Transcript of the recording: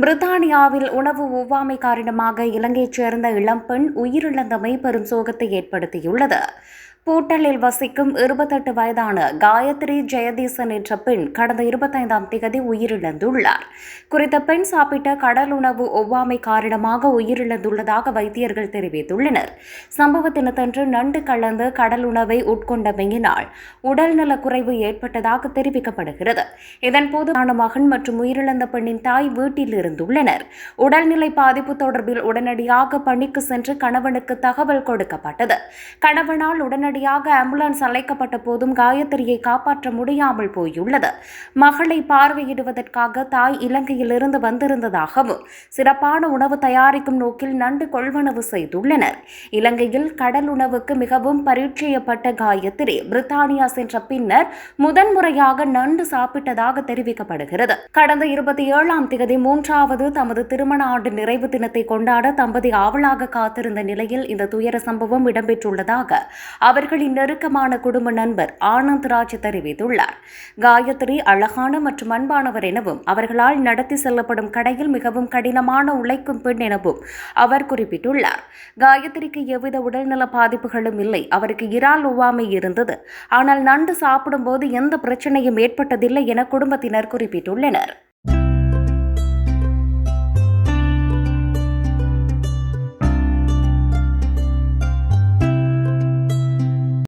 பிரித்தானியாவில் உணவு ஒவ்வாமை காரணமாக இலங்கையைச் சேர்ந்த இளம்பெண் உயிரிழந்தமை பெரும் சோகத்தை ஏற்படுத்தியுள்ளது. பூட்டலில் வசிக்கும் இருபத்தெட்டு வயதான காயத்ரி ஜெயதீசன் என்ற பெண் கடந்த இருபத்தைந்தாம் தேதி உயிரிழந்துள்ளார். குறித்த பெண் சாப்பிட்ட கடல் உணவு ஒவ்வாமை காரணமாக உயிரிழந்துள்ளதாக வைத்தியர்கள் தெரிவித்துள்ளனர். சம்பவ தினத்தன்று நண்டு கலந்து கடல் உணவை உட்கொண்டமையினால் உடல்நல குறைவு ஏற்பட்டதாக தெரிவிக்கப்படுகிறது. இதன்போது ஆன மகன் மற்றும் உயிரிழந்த பெண்ணின் தாய் வீட்டில் இருந்துள்ளனர் உடல்நிலை பாதிப்பு தொடர்பில் உடனடியாக பணிக்கு சென்று கணவனுக்கு தகவல் கொடுக்கப்பட்டது. கணவனால் உடனடி உடனடியாக ஆம்புலன்ஸ் அழைக்கப்பட்ட போதும் காயத்ரியை காப்பாற்ற முடியாமல் போயுள்ளது. மகளை பார்வையிடுவதற்காக தாய் இலங்கையிலிருந்து வந்திருந்ததாகவும் சிறப்பான உணவு தயாரிக்கும் நோக்கில் நண்டு கொள்வனவு செய்துள்ளனர். இலங்கையில் கடல் உணவுக்கு மிகவும் பரீட்சையப்பட்ட காயத்ரி பிரித்தானியா சென்ற பின்னர் முதன்முறையாக நண்டு சாப்பிட்டதாக தெரிவிக்கப்படுகிறது. கடந்த இருபத்தி ஏழாம் தேதி மூன்றாவது தமது திருமண ஆண்டு நிறைவு தினத்தை கொண்டாட தம்பதி ஆவலாக காத்திருந்த நிலையில் இந்த துயர சம்பவம் இடம்பெற்றுள்ளதாக அவர் அவர்களின் நெருக்கமான குடும்ப நண்பர் ஆனந்த் ராஜ் தெரிவித்துள்ளார். காயத்ரி அழகான மற்றும் அன்பானவர் எனவும் அவர்களால் நடத்தி செல்லப்படும் கடையில் மிகவும் கடினமான உழைக்கும் பெண் எனவும் அவர் குறிப்பிட்டுள்ளார். காயத்ரிக்கு எவ்வித உடல்நல பாதிப்புகளும் இல்லை. அவருக்கு இறால் ஒவ்வாமை இருந்தது. ஆனால் நண்டு சாப்பிடும்போது எந்த பிரச்சனையும் ஏற்பட்டதில்லை என குடும்பத்தினர் குறிப்பிட்டுள்ளனர்.